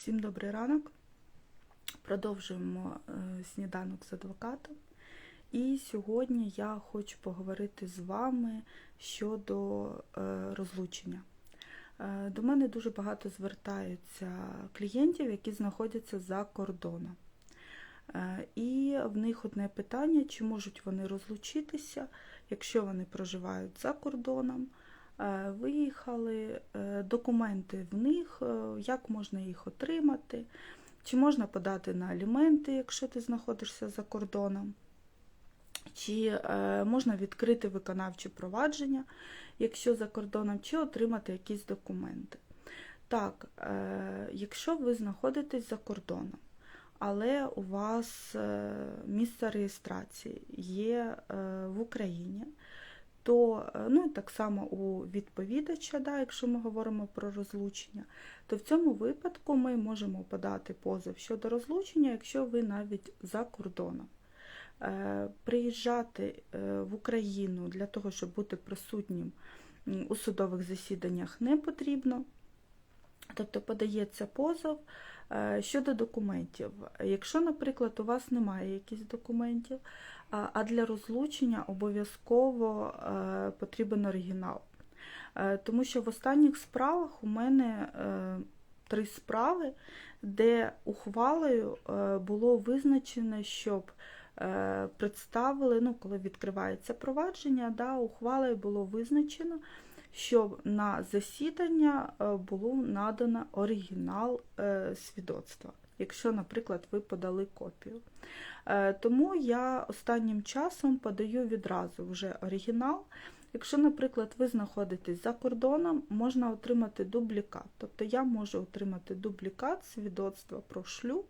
Всім добрий ранок. Продовжуємо е, сніданок з адвокатом. І сьогодні я хочу поговорити з вами щодо е, розлучення. Е, До мене дуже багато звертаються клієнтів, які знаходяться за кордоном. І в них одне питання: чи можуть вони розлучитися, якщо вони проживають за кордоном, виїхали, е, документи в них, е, як можна їх отримати, чи можна подати на аліменти, якщо ти знаходишся за кордоном, чи е, можна відкрити виконавче провадження, якщо за кордоном, чи отримати якісь документи. Так, е, якщо ви знаходитесь за кордоном, але у вас е, місце реєстрації є е, в Україні, то е, ну, так само у відповідача, да, якщо ми говоримо про розлучення, то в цьому випадку ми можемо подати позов щодо розлучення, якщо ви навіть за кордоном. Е, Приїжджати е, в Україну для того, щоб бути присутнім у судових засіданнях, не потрібно. Тобто подається позов щодо документів. Якщо, наприклад, у вас немає якихось документів, а для розлучення обов'язково е, потрібен оригінал. Е, Тому що в останніх справах у мене е, три справи, де ухвалою е, було визначено, щоб е, представили, ну, коли відкривається провадження, да, ухвалою було визначено, щоб на засідання е, було надано оригінал е, свідоцтва, якщо, наприклад, ви подали копію. Е, Тому я останнім часом подаю відразу вже оригінал. Якщо, наприклад, ви знаходитесь за кордоном, можна отримати дублікат. Тобто я можу отримати дублікат свідоцтва про шлюб,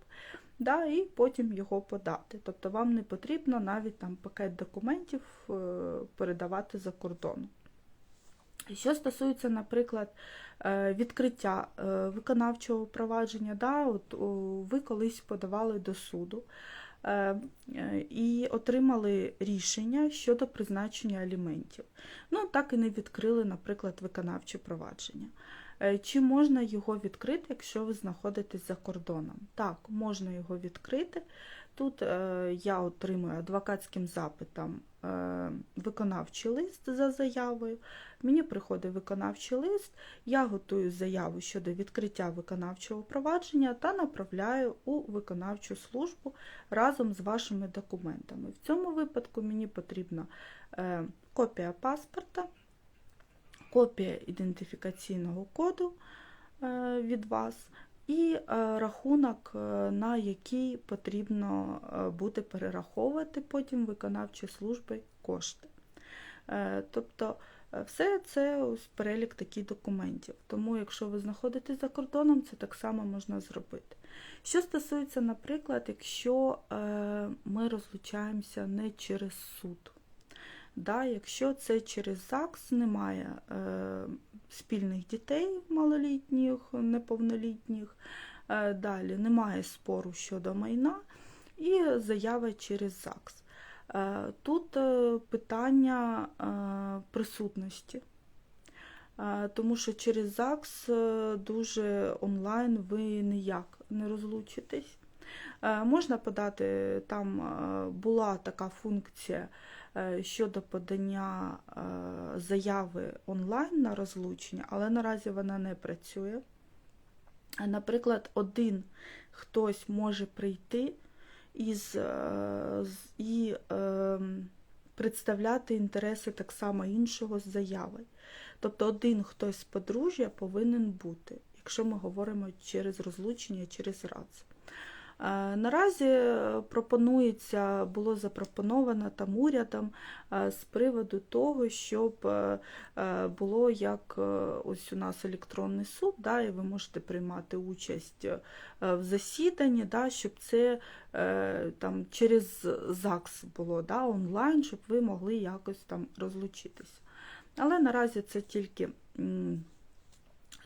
да, і потім його подати. Тобто вам не потрібно навіть там пакет документів передавати за кордоном. Що стосується, наприклад, е, відкриття е, виконавчого провадження, да, от, ви колись подавали до суду е, і отримали рішення щодо призначення аліментів. Ну, так і не відкрили, наприклад, виконавче провадження. Чи можна його відкрити, якщо ви знаходитесь за кордоном? Так, можна його відкрити. Тут е, я отримую адвокатським запитом е, виконавчий лист за заявою. Мені приходить виконавчий лист, я готую заяву щодо відкриття виконавчого провадження та направляю у виконавчу службу разом з вашими документами. В цьому випадку мені потрібна е, копія паспорта, копія ідентифікаційного коду від вас і е, рахунок, е, на який потрібно е, буде перераховувати потім виконавчій служби кошти. Тобто все це ось перелік таких документів. Тому, якщо ви знаходитесь за кордоном, це так само можна зробити. Що стосується, наприклад, якщо ми розлучаємося не через суд. Да, якщо це через ЗАГС немає е, спільних дітей малолітніх, неповнолітніх, е, далі немає спору щодо майна і заява через ЗАГС. Е, тут е, питання е, присутності. Е, Тому що через ЗАГС е, дуже онлайн ви ніяк не розлучитесь. Можна подати, там була така функція щодо подання е, заяви онлайн на розлучення, але наразі вона не працює. Е, Наприклад, один хтось може прийти із, е, і е, представляти інтереси так само іншого з заяви. Тобто один хтось з подружжя повинен бути, якщо ми говоримо через розлучення, через РАЦ. Е, Наразі е, пропонується, було запропоновано там урядом е, з приводу того, щоб було як ось у нас електронний суд, да, і ви можете приймати участь в засіданні, да, щоб це там через ЗАГС було да, онлайн, щоб ви могли якось там розлучитися. Але наразі це тільки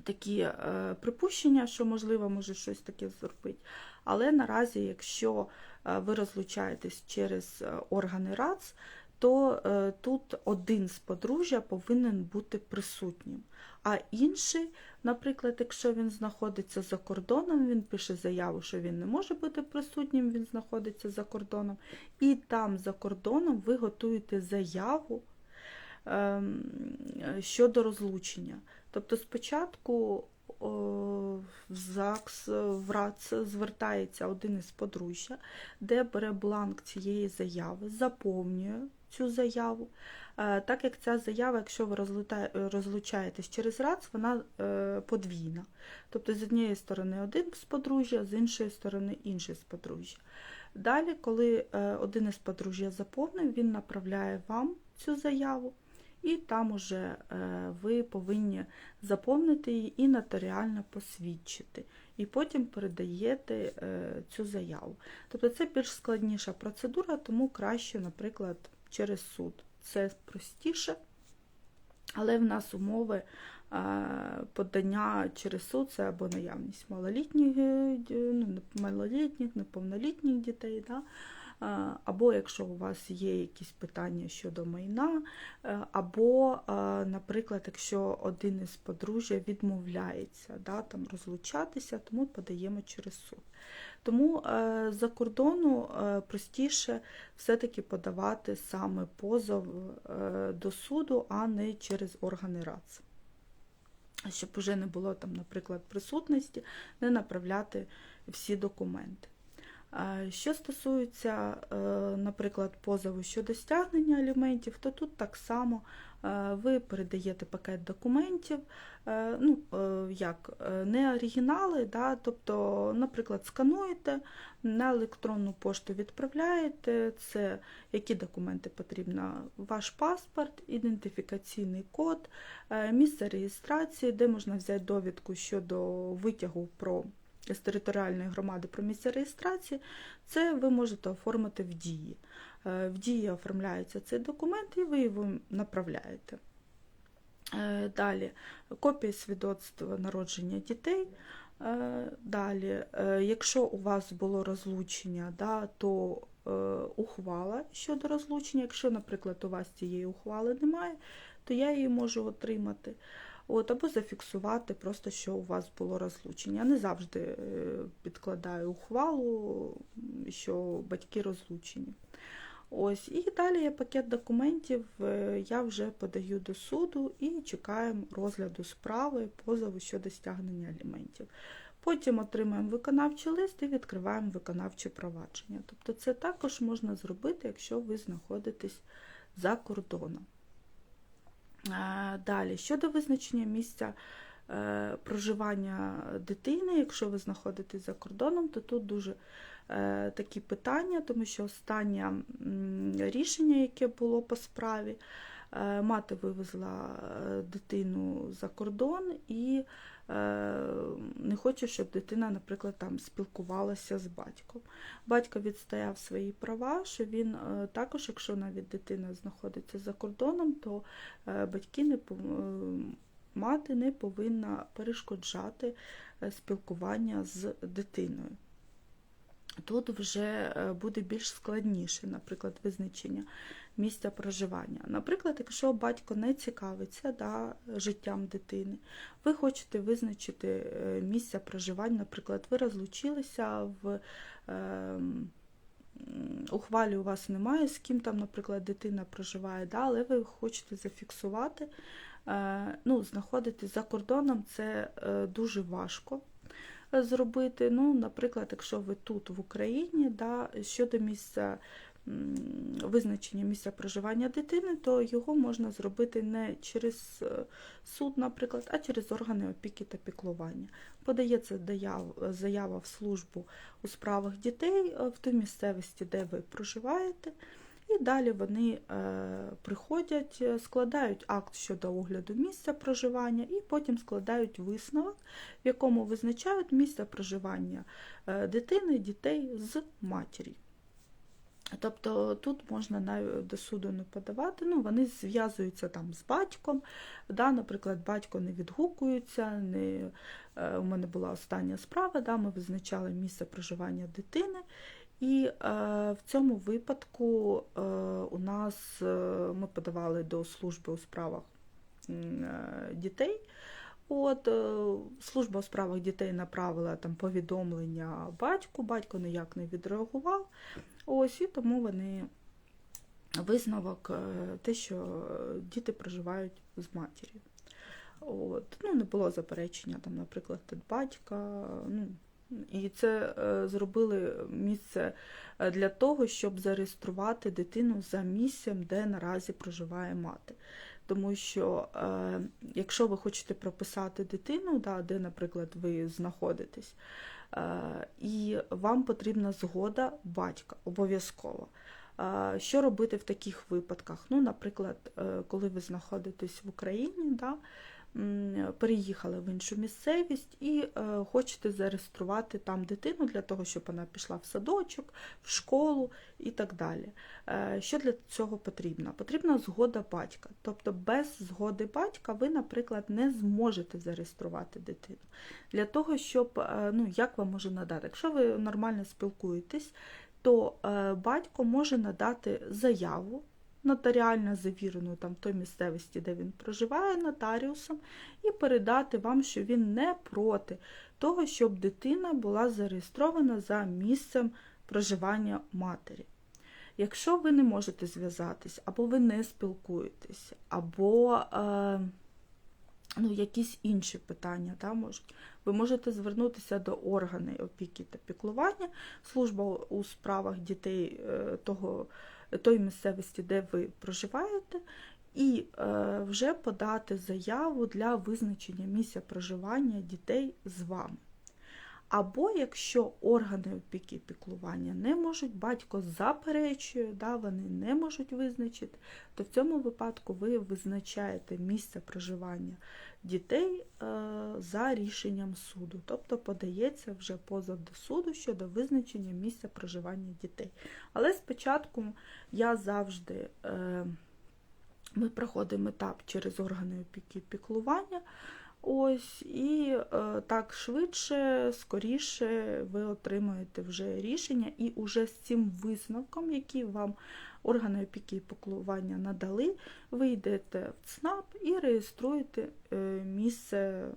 такі е, припущення, що можливо може щось таке зробити. Але наразі, якщо е, ви розлучаєтесь через е, органи РАЦ, то е, тут один з подружжя повинен бути присутнім. А інший, наприклад, якщо він знаходиться за кордоном, він пише заяву, що він не може бути присутнім, він знаходиться за кордоном, і там за кордоном ви готуєте заяву ем, щодо розлучення. Тобто спочатку в ЗАГС, в РАЦ звертається один із подружжя, де бере бланк цієї заяви, заповнює цю заяву. Е, Так як ця заява, якщо ви розлучаєтесь через РАЦ, вона е, подвійна. Тобто з однієї сторони один з подружжя, з іншої сторони інший з подружжя. Далі, коли е, один із подружжя заповнив, він направляє вам цю заяву, і там уже е, ви повинні заповнити її і нотаріально посвідчити. І потім передаєте е, цю заяву. Тобто це більш складніша процедура, тому краще, наприклад, через суд. Це простіше, але в нас умови е, подання через суд це або наявність малолітніх, ну, малолітніх, неповнолітніх дітей. Да? Е, Або якщо у вас є якісь питання щодо майна, е, або, е, наприклад, якщо один із подружжя відмовляється да, там, розлучатися, тому подаємо через суд. Тому за кордону простіше все-таки подавати саме позов до суду, а не через органи РАЦ. Щоб вже не було там, наприклад, присутності, не направляти всі документи. Що стосується, е, наприклад, позову щодо стягнення аліментів, то тут так само е, ви передаєте пакет документів, е, ну, як, не оригінали, да, тобто, наприклад, скануєте, на електронну пошту відправляєте, це які документи потрібно, ваш паспорт, ідентифікаційний код, місце реєстрації, де можна взяти довідку щодо витягу про з територіальної громади про місце реєстрації, це ви можете оформити в дії. Е, В дії оформляється цей документ і ви його направляєте. Е, Далі копія свідоцтва народження дітей. Е, Далі, якщо у вас було розлучення, да, то ухвала щодо розлучення. Якщо, наприклад, у вас цієї ухвали немає, то я її можу отримати. От, або зафіксувати просто, що у вас було розлучення. Я не завжди е, підкладаю ухвалу, що батьки розлучені. Ось, і далі є пакет документів, е, я вже подаю до суду і чекаємо розгляду справи, позову щодо стягнення аліментів. Потім отримаємо виконавчий лист і відкриваємо виконавче провадження. Тобто це також можна зробити, якщо ви знаходитесь за кордоном. Далі, щодо визначення місця е, проживання дитини, якщо ви знаходитесь за кордоном, то тут дуже е, такі питання, тому що останнє рішення, яке було по справі, е, мати вивезла дитину за кордон і не хоче, щоб дитина, наприклад, там спілкувалася з батьком. Батько відстояв свої права, що він е, також, якщо навіть дитина знаходиться за кордоном, то е, батьки не е, мати не повинна перешкоджати е, спілкування з дитиною. Тут вже е, буде більш складніше, наприклад, визначення місця проживання. Наприклад, якщо батько не цікавиться да, життям дитини, ви хочете визначити е, місце проживання, наприклад, ви розлучилися в е, ухвалі у вас немає, з ким там, наприклад, дитина проживає, да, але ви хочете зафіксувати, е, ну, знаходитись за кордоном, це е, дуже важко зробити. Ну, Наприклад, якщо ви тут в Україні, да, щодо місця визначення місця проживання дитини, то його можна зробити не через е, суд, наприклад, а через органи опіки та піклування. Подається заява в службу у справах дітей е, в тій місцевості, де ви проживаєте. І далі вони е, приходять, е, складають акт щодо огляду місця проживання і потім складають висновок, в якому визначають місце проживання е, дитини, дітей з матір'ю. Тобто тут можна до суду не подавати, ну, вони зв'язуються там з батьком. Да, Наприклад, батько не відгукується. Не, у мене була остання справа, да, ми визначали місце проживання дитини. І е, в цьому випадку е, у нас е, ми подавали до служби у справах дітей. От служба у справах дітей направила там повідомлення батьку, батько ніяк не відреагував. Ось і тому вони висновок те, що діти проживають з матір'ю. От, ну, не було заперечення, там, наприклад, від батька. Ну, і це е, зробили місце е, для того, щоб зареєструвати дитину за місцем, де наразі проживає мати. Тому що е, якщо ви хочете прописати дитину, да, де, наприклад, ви знаходитесь, е, і вам потрібна згода батька обов'язково. Е, Що робити в таких випадках? Ну, наприклад, е, коли ви знаходитесь в Україні, да, переїхали в іншу місцевість і е, хочете зареєструвати там дитину для того, щоб вона пішла в садочок, в школу і так далі. Е, Що для цього потрібно? Потрібна згода батька. Тобто без згоди батька ви, наприклад, не зможете зареєструвати дитину. Для того, щоб, е, ну, як вам може надати? Якщо ви нормально спілкуєтесь, то батько може надати заяву нотаріально завірену там в той місцевості, де він проживає, нотаріусом, і передати вам, що він не проти того, щоб дитина була зареєстрована за місцем проживання матері. Якщо ви не можете зв'язатись, або ви не спілкуєтесь, або е, ну, якісь інші питання да, можуть, ви можете звернутися до органів опіки та піклування, служба у справах дітей е, того, тої місцевості, де ви проживаєте, і е, вже подати заяву для визначення місця проживання дітей з вами. Або якщо органи опіки піклування не можуть, батько заперечує, да, вони не можуть визначити, то в цьому випадку ви визначаєте місце проживання дітей е, за рішенням суду. Тобто подається вже позов до суду щодо визначення місця проживання дітей. Але спочатку я завжди. Е, ми проходимо етап через органи опіки піклування. Ось, і е, так швидше, скоріше ви отримуєте вже рішення, і уже з цим висновком, який вам органи опіки і піклування надали, ви йдете в ЦНАП і реєструєте е, місце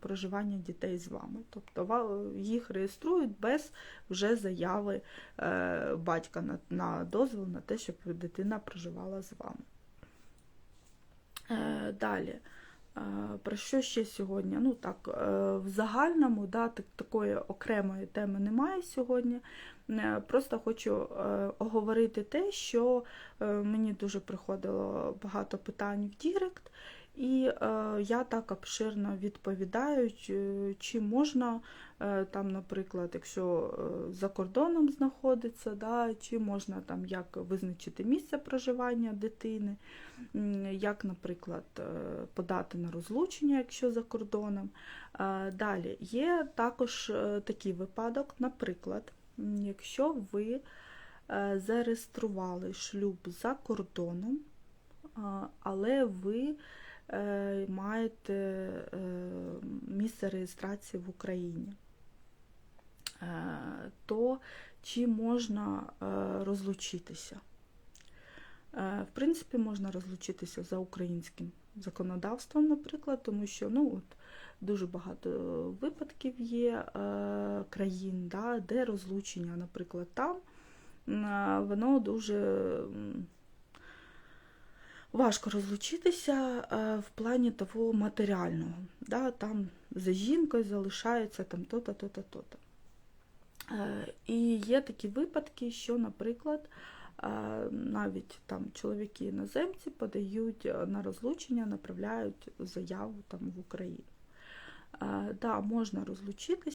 проживання дітей з вами. Тобто їх реєструють без вже заяви е, батька на, на дозвіл на те, щоб дитина проживала з вами. Е, Далі. Е, Про що ще сьогодні? Ну так, е, в загальному да, так, такої окремої теми немає сьогодні. Е, Просто хочу оговорити те, що мені дуже приходило багато питань в Дірект, і е, я так обширно відповідаю, чи, чи можна е, там, наприклад, якщо е, за кордоном знаходиться, да, чи можна там як визначити місце проживання дитини, як, наприклад, е, подати на розлучення, якщо за кордоном. Е, Далі є також е, такий випадок, наприклад, якщо ви е, зареєстрували шлюб за кордоном, але ви е, маєте е, місце реєстрації в Україні, е, то чи можна е, розлучитися? Е, В принципі, можна розлучитися за українським законодавством, наприклад, тому що ну, от, дуже багато випадків є е, країн, да, де розлучення, наприклад, там е, воно дуже важко розлучитися е, в плані того матеріального. Да, там за жінкою залишається там то-то, то-то, то-то. Е, І є такі випадки, що, наприклад, е, навіть там чоловіки іноземці подають на розлучення, направляють заяву там в Україну. Да, можна розлучитися.